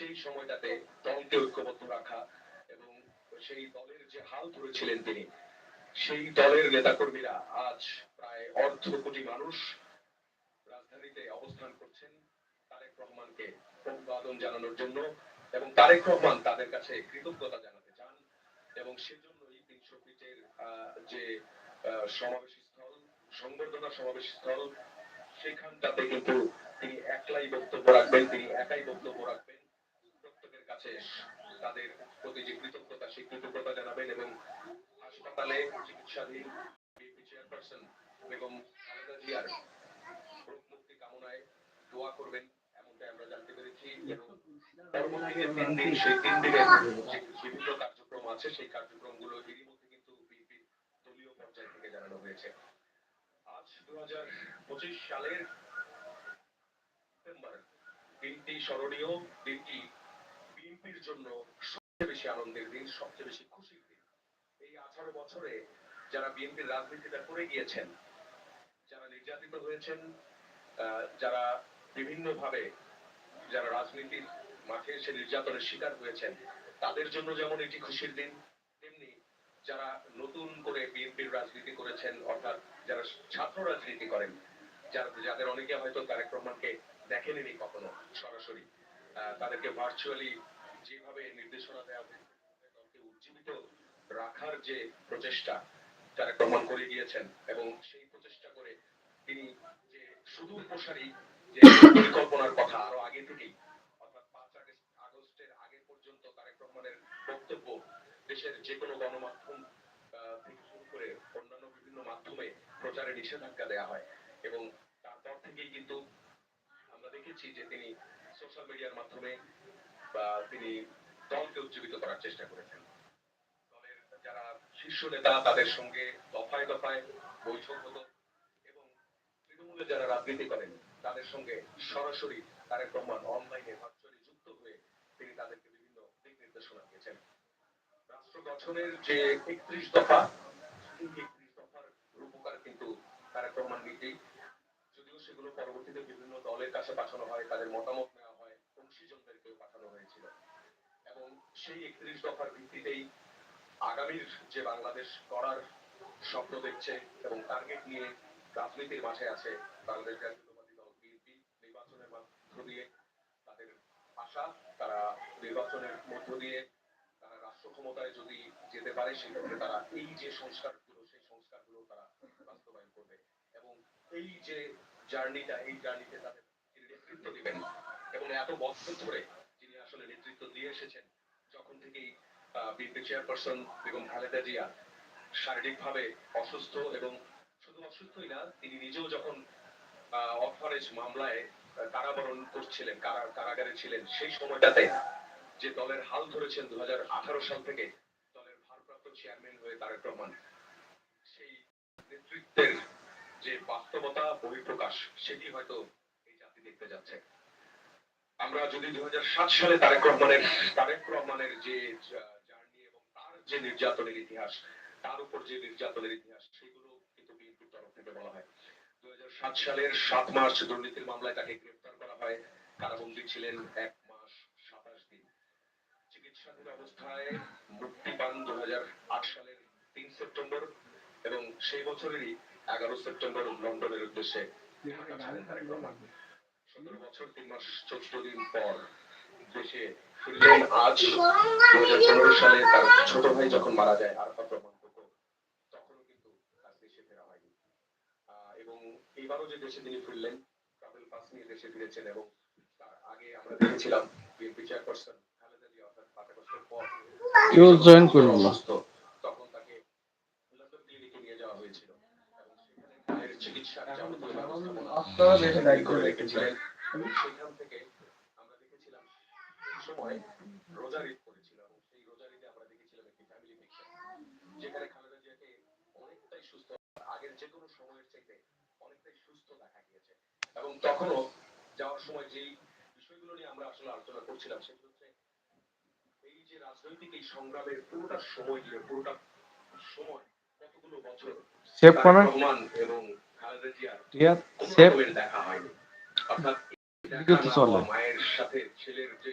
সেই সময়টাতে দলকে ঐক্যবদ্ধ রাখা এবং সেই দলের যে হাল ধরেছিলেন তিনি, সেই দলের নেতাকর্মীরা আজ প্রায় অর্ধ কোটি মানুষ রাজধানীতে অবস্থান করছেন তারেক রহমানকে অভিবাদন জানানোর জন্য এবং তারেক রহমান তাদের কাছে কৃতজ্ঞতা জানাতে চান এবং সেজন্যই তিনশো ফিটের যে সমাবেশ স্থল সংবর্ধনা সমাবেশ স্থল সেখানটাতে কিন্তু তিনি একলাই বক্তব্য রাখবেন, তিনি একাই বক্তব্য রাখবেন। তাদের প্রতি যে কৃতজ্ঞতা, সেই কৃতজ্ঞতা জানাবেন এবং হাসপাতালে চিকিৎসাধীন বিএনপি চেয়ারপারসন বেগম খালেদা জিয়ার রোগ মুক্তি কামনায় দোয়া করবেন, এমনটাই আমরা জানতে পেরেছি। এবং পরবর্তীতে তিন দিন, সেই তিন দিনের যে বিভিন্ন কার্যক্রম আছে, সেই কার্যক্রমগুলো এরই মধ্যে কিন্তু বিএনপি দলীয় পর্যায় থেকে জানানো হয়েছে। আজ দু হাজার পঁচিশ সালের সেপ্টেম্বর, দিনটি স্মরণীয়, দিনটি বিএনপির জন্য সবচেয়ে বেশি আনন্দের দিন, সবচেয়ে বেশি খুশির দিন। এই আঠারো বছরে যারা বিএনপির রাজনীতিটা করে গিয়েছেন, যারা নির্যাতিত হয়েছেন যারা বিভিন্নভাবে যারা রাজনীতির মাঠে এসে নির্যাতনের শিকার হয়েছেন, তাদের জন্য যেমন এটি খুশির দিন, তেমনি যারা নতুন করে বিএনপির রাজনীতি করেছেন, অর্থাৎ যারা ছাত্র রাজনীতি করেন, যারা যাদের অনেকে হয়তো তারেক রহমানকে দেখেনি কখনো সরাসরি তাদেরকে ভার্চুয়ালি যেভাবে নির্দেশনা দেওয়া হয়েছে দলকে উজ্জীবিত রাখার যে প্রচেষ্টা তারেক রহমান করে গিয়েছেন এবং সেই প্রচেষ্টা করে তিনি যে সুদূর প্রসারী যে পরিকল্পনার কথা আরও আগে থেকেই দেশের যে কোনো গণমাধ্যম থেকে শুরু করে অন্যান্য বিভিন্ন মাধ্যমে প্রচারে নিষেধাজ্ঞা দেওয়া হয় এবং তারপর থেকেই কিন্তু আমরা দেখেছি যে তিনি সোশ্যাল মিডিয়ার মাধ্যমে বা তিনি দলকে উজ্জীবিত করার চেষ্টা করেছেন। দলের যারা শীর্ষ নেতা, তাদের সঙ্গে দফায় দফায় বৈঠক হতো এবং তৃণমূলে যারা রাজনীতি করেন, তাদের সঙ্গে সরাসরি তারেক রহমান অনলাইনে ভার্চুয়ালি যুক্ত হয়ে তিনি তাদেরকে বিভিন্ন দিক নির্দেশনা দিয়েছেন। রাষ্ট্র গঠনের যে একত্রিশ দফা একত্রিশ দফার রূপকার কিন্তু তারেক রহমান নিজেই। যদিও সেগুলো পরবর্তীতে বিভিন্ন দলের কাছে পাঠানো হয়, তাদের মতামত নেওয়া হয় অংশীজনদেরকেও পাঠানো হয়েছিল এবং সেই একত্রিশ দফার ভিত্তিতেই আগামীর যে বাংলাদেশ করার স্বপ্ন দেখছে এবং টার্গেট নিয়ে রাজনীতির মাঠে আছে বাংলাদেশ জাতীয়তাবাদী দল বিএনপি নির্বাচনের মধ্য দিয়ে। তাদের আশা, তারা নির্বাচনের মধ্য দিয়ে, তারা রাষ্ট্র ক্ষমতায় যদি যেতে পারে, সেক্ষেত্রে তারা এই যে সংস্কারগুলো, সেই সংস্কারগুলো তারা বাস্তবায়ন করবে এবং এই যে জার্নিটা, এই জার্নিতে তাদের নেতৃত্ব দিবেন এবং এত বছর ধরে যিনি আসলে নেতৃত্ব দিয়ে এসেছেন থেকেই বিএনপি চেয়ারপারসন বেগম খালেদা জিয়া শারীরিকভাবে অসুস্থ এবং শুধু অসুস্থই না, তিনি নিজেও যখন অফারেজ মামলায় কারাবরণ করছিলেন, কারা- কারাগারে ছিলেন, সেই সময়টাতে যে দলের হাল ধরেছেন দু হাজার আঠারো সাল থেকে দলের ভারপ্রাপ্ত চেয়ারম্যান হয়ে তারেক রহমান, সেই নেতৃত্বের যে বাস্তবতা, বহিঃপ্রকাশ, সেটি হয়তো এই জাতি দেখতে যাচ্ছে। আমরা যদি দু সালে তারেক রহমানের তারেক রহমানের যে জার্নি এবং তার যে নির্যাতনের ইতিহাস, তার উপর যে নির্যাতনের ইতিহাস, সেগুলো কিন্তু বিএনপির তরফ থেকে বলা হয়। দু সালের সাত মার্চ দুর্নীতির মামলায় তাকে গ্রেফতার করা হয়। কারাবন্দী ছিলেন এক মাস সাতাশ দিন। চিকিৎসাধীন অবস্থায় মুক্তি পান দুই হাজার আট সালের তিন সেপ্টেম্বর এবং সেই বছরেরই এগারো সেপ্টেম্বর লন্ডনের উদ্দেশ্যে সতেরো বছর তিন মাস চোদ্দ দিন পর দেশে ফিরলেন। আজ দু হাজার পনেরো সালে তার ছোট ভাই যখন মারা যায় আরাফাত রহমান তখনও কিন্তু তার দেশে ফেরা হয়নি। এবং এইবারও যে দেশে তিনি ফিরলেন ট্রাভেল পাস নিয়ে দেশে ফিরেছেন এবং তার আগে আমরা দেখেছিলাম বিএনপি চেয়ারপারসন খালেদা জিয়া অর্থাৎ পাঁচ পর কেউ জয়েন করল না। তখন তাকে লন্ডন ক্লিনিকে নিয়ে যাওয়া হয়েছিল। এবং সেখানে মায়ের চিকিৎসার যাবতীয় ব্যবস্থাপনা করে রেখেছিলেন। সেখান থেকে আমরা দেখেছিলাম সময় রোজার ঈদ করেছিল এবং সেই রোজার ঈদে আমরা দেখেছিলাম একটি ফ্যামিলি পিকচার যেখানে খালেদা জিয়াকে অনেকটাই সুস্থ আগের যে কোনো সময়ের চাইতে অনেকটাই সুস্থ দেখা গিয়েছে এবং তখনও যাওয়ার সময় যেই বিষয়গুলো নিয়ে আমরা আসলে আলোচনা করছিলাম সেগুলো হচ্ছে এই যে রাজনৈতিক এই সংগ্রামের পুরোটা সময় দিয়ে পুরোটা সময় কতগুলো বছর সেভ করেন রহমান এবং খালেদা জিয়ার সেভ দেখা হয়নি। অর্থাৎ চলে। মায়ের সাথে ছেলের যে